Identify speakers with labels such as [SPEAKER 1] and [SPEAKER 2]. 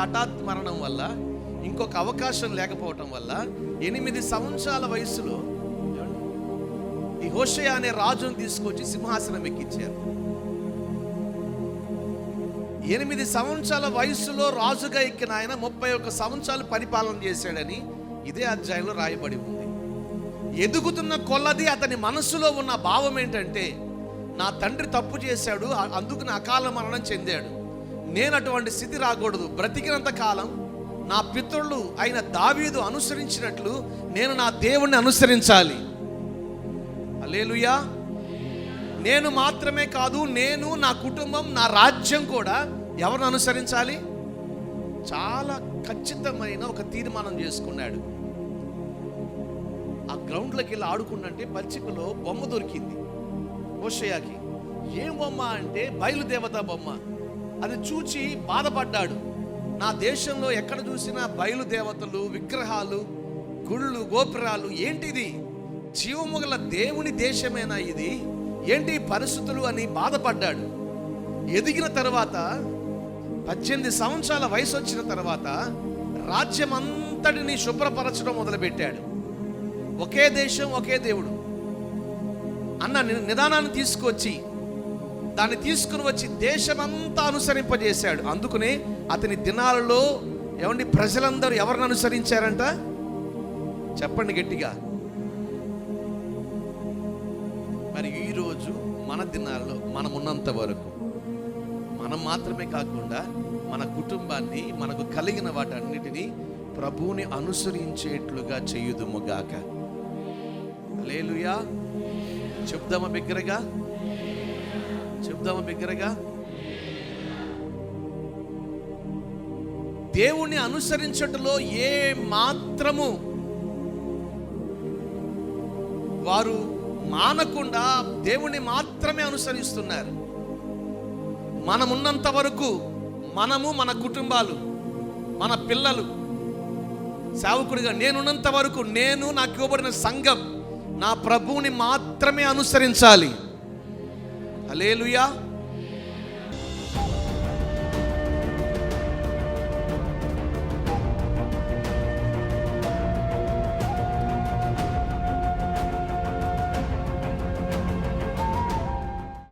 [SPEAKER 1] హఠాత్ మరణం వల్ల ఇంకొక అవకాశం లేకపోవటం వల్ల ఎనిమిది సంవత్సరాల వయసులో ఈ హోషయ అనే రాజును తీసుకొచ్చి సింహాసనం ఎక్కించారు. ఎనిమిది సంవత్సరాల వయసులో రాజుగా ఎక్కిన ఆయన ముప్పై ఒక్క సంవత్సరాలు పరిపాలన చేశాడని ఇదే అధ్యాయంలో రాయబడి ఉంది. ఎదుగుతున్న కొల్లది అతని మనసులో ఉన్న భావం ఏంటంటే నా తండ్రి తప్పు చేశాడు అందుకు నా అకాల మరణం చెందాడు. నేను అటువంటి స్థితి రాకూడదు. బ్రతికినంత కాలం నా పితరులు అయిన దావీదు అనుసరించినట్లు నేను నా దేవుణ్ణి అనుసరించాలి. అలేలుయా నేను మాత్రమే కాదు నేను నా కుటుంబం నా రాజ్యం కూడా ఎవరిని అనుసరించాలి? చాలా ఖచ్చితమైన ఒక తీర్మానం చేసుకున్నాడు. ఆ గ్రౌండ్లోకి వెళ్ళి ఆడుకుండంటే పచ్చికలో బొమ్మ దొరికింది. ఓషయాకి ఏం బొమ్మ అంటే బయలుదేవత బొమ్మ. అది చూచి బాధపడ్డాడు. నా దేశంలో ఎక్కడ చూసినా బయలుదేవతలు విగ్రహాలు గుళ్ళు గోపురాలు ఏంటిది? జీవము గల దేవుని దేశమేనా ఇది? ఏంటి పరిస్థితులు అని బాధపడ్డాడు. ఎదిగిన తర్వాత పద్దెనిమిది సంవత్సరాల వయసు వచ్చిన తర్వాత రాజ్యం అంతటిని శుభ్రపరచడం మొదలుపెట్టాడు. ఒకే దేశం ఒకే దేవుడు. అన్న నిదానాన్ని తీసుకొచ్చి దాన్ని తీసుకుని వచ్చి దేశమంతా అనుసరింపజేశాడు. అందుకనే అతని దినాలలో ఏమండి ప్రజలందరూ ఎవరిని అనుసరించారంట? చెప్పండి గట్టిగా. మరి ఈరోజు మన దినాల్లో మనం ఉన్నంత వరకు మనం మాత్రమే కాకుండా మన కుటుంబాన్ని మనకు కలిగిన వాటన్నిటినీ ప్రభువుని అనుసరించేట్లుగా చేయుదుముగాక లేలుయా చెప్దామా బిగ్గరగా? చెప్దామా బిగ్గరగా. దేవుణ్ణి అనుసరించటంలో ఏ మాత్రము వారు మానకుండా దేవుణ్ణి మాత్రమే అనుసరిస్తున్నారు. మనమున్నంత వరకు మనము మన కుటుంబాలు మన పిల్లలు సేవకుడిగా నేనున్నంత వరకు నేను నాకు ఇవ్వబడిన సంఘం నా ప్రభువుని మాత్రమే అనుసరించాలి. அலேலுயா